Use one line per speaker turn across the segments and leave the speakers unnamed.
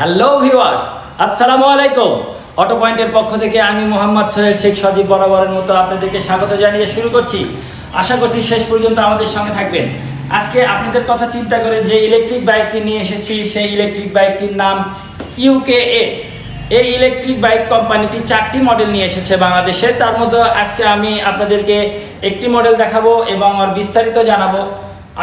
Hello viewers আসসালামু আলাইকুম auto পয়েন্টের পক্ষ থেকে আমি মোহাম্মদ সোহেল শেখ সজীব বরাবরের মতো আপনাদেরকে স্বাগত জানিয়ে শুরু করছি। আশা করছি শেষ পর্যন্ত আমাদের সঙ্গে থাকবেন। আজকে আপনাদের কথা চিন্তা করে যে ইলেকট্রিক বাইকটি নিয়ে এসেছি, সেই ইলেকট্রিক বাইকটির নাম ইউকেএ এই ইলেকট্রিক বাইক কোম্পানিটি চারটি মডেল নিয়ে এসেছে বাংলাদেশে। তার মধ্যে আজকে আমি আপনাদেরকে একটি মডেল দেখাবো এবং আর বিস্তারিত জানাব।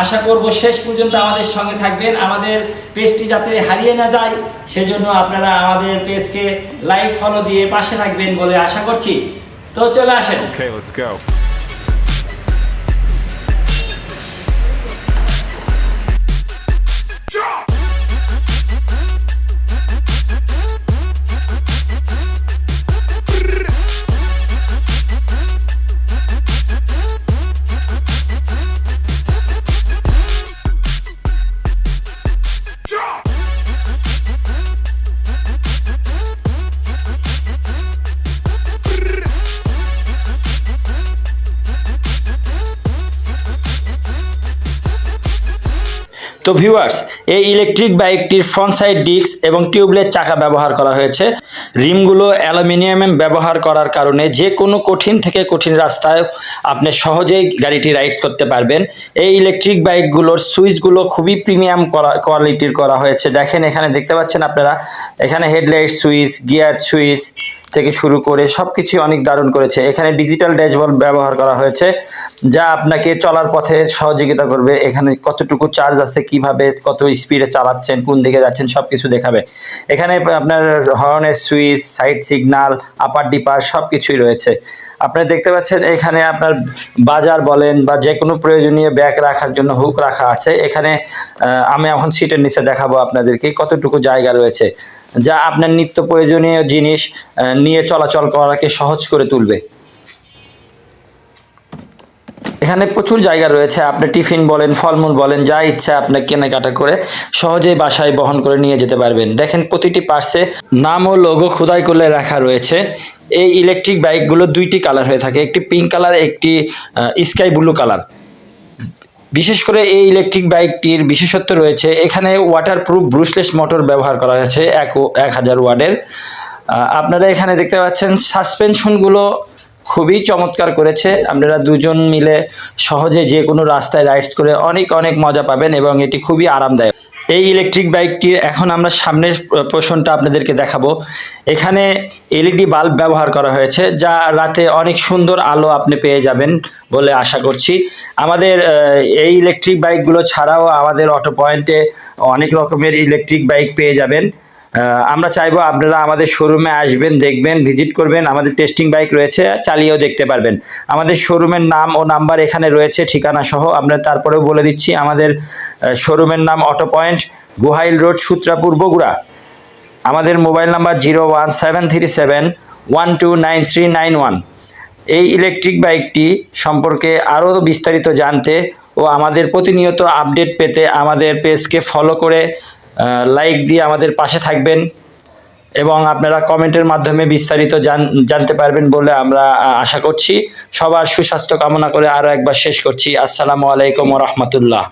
আশা করব শেষ পর্যন্ত আমাদের সঙ্গে থাকবেন। আমাদের পেজটি যাতে হারিয়ে না যায়, সেজন্য আপনারা আমাদের পেজকে লাইক ফলো দিয়ে পাশে থাকবেন বলে আশা করছি। তো চলে আসেন। তো ভিউয়ার্স এই ইলেকট্রিক বাইকটির ফ্রন্ট সাইড ডিস্ক এবং টিউবলেট চাকা ব্যবহার করা হয়েছে। রিমগুলো অ্যালুমিনিয়াম ব্যবহার করার কারণে যে কোনো কঠিন থেকে কঠিন রাস্তায় আপনি সহজেই গাড়িটি রাইডস করতে পারবেন। এই ইলেকট্রিক বাইকগুলোর সুইচগুলো খুবই প্রিমিয়াম কোয়ালিটির করা হয়েছে। দেখেন এখানে দেখতে পাচ্ছেন আপনারা, এখানে হেডলাইট সুইচ গিয়ার সুইচ থেকে শুরু করে সব কিছুই অনেক দারুণ করেছে। এখানে ডিজিটাল ড্যাশবোর্ড ব্যবহার করা হয়েছে, যা আপনাকে চলার পথে সহযোগিতা করবে। এখানে কতটুকু চার্জ আছে, কীভাবে কত স্পিডে চালাচ্ছেন, কোন দিকে যাচ্ছেন সব কিছু দেখাবে। এখানে আপনার হর্নের switch side signal upper dipper সব কিছুই রয়েছে। আপনারা দেখতে পাচ্ছেন এখানে আপনার বাজার বলেন বা যে কোনো প্রয়োজনীয় ব্যাগ রাখার জন্য হুক রাখা আছে। এখানে আমি এখন সিটের নিচে দেখাবো আপনাদেরকে কতটুকু জায়গা রয়েছে, যা আপনার নিত্য প্রয়োজনীয় জিনিস নিয়ে চলাচল করাকে সহজ করে তুলবে। এখানে প্রচুর জায়গা রয়েছে। আপনি টিফিন বলেন, ফলমূল বলেন, যা ইচ্ছা আপনি কেনাকাটা করে সহজেই বাসায় বহন করে নিয়ে যেতে পারবেন। দেখেন প্রতিটি পার্সে নাম ও লোগো খোদাই করে রাখা রয়েছে। এই ইলেকট্রিক বাইকগুলো দুইটি কালার হয়ে থাকে, একটি পিঙ্ক কালার একটি স্কাই ব্লু কালার বিশেষ করে এই ইলেকট্রিক বাইকটির বিশেষত্ব রয়েছে, এখানে ওয়াটারপ্রুফ ব্রুশলেস মোটর ব্যবহার করা হয়েছে, এক এক হাজার ওয়ার্ডের আপনারা এখানে দেখতে পাচ্ছেন সাসপেনশনগুলো খুবই চমৎকার করেছে। আপনারা দুজন মিলে সহজে যে কোনো রাস্তায় রাইডস করে অনেক অনেক মজা পাবেন এবং এটি খুবই আরামদায়ক। এই ইলেকট্রিক বাইকটির এখন আমরা সামনের পোর্শনটা আপনাদেরকে দেখাবো। এখানে এলইডি বাল্ব ব্যবহার করা হয়েছে, যা রাতে অনেক সুন্দর আলো আপনি পেয়ে যাবেন বলে আশা করছি। আমাদের এই ইলেকট্রিক বাইকগুলো ছাড়াও আমাদের অটো পয়েন্টে অনেক রকমের ইলেকট্রিক বাইক পেয়ে যাবেন। আমরা চাইব আপনারা আমাদের শোরুমে আসবেন, দেখবেন ভিজিট করবেন। আমাদের টেস্টিং বাইক রয়েছে, চালিয়েও দেখতে পারবেন। আমাদের শোরুমের নাম ও নাম্বার এখানে রয়েছে, ঠিকানা সহ। আমরা তারপরেও বলে দিচ্ছি, আমাদের শোরুমের নাম auto point Gohail road, Sutrapur, Bogura. আমাদের mobile number zero one seven three seven, one two nine three nine one. এই ইলেকট্রিক বাইকটি সম্পর্কে আরও বিস্তারিত জানতে ও আমাদের প্রতিনিয়ত আপডেট পেতে আমাদের পেজকে ফলো করে লাইক দিয়ে আমাদের পাশে থাকবেন এবং আপনারা কমেন্টের মাধ্যমে বিস্তারিত জান- জানতে পারবেন বলে আমরা আশা করছি। সবার সুস্বাস্থ্য কামনা করে আরও একবার শেষ করছি। আসসালামু আলাইকুম রহমতুল্লাহ।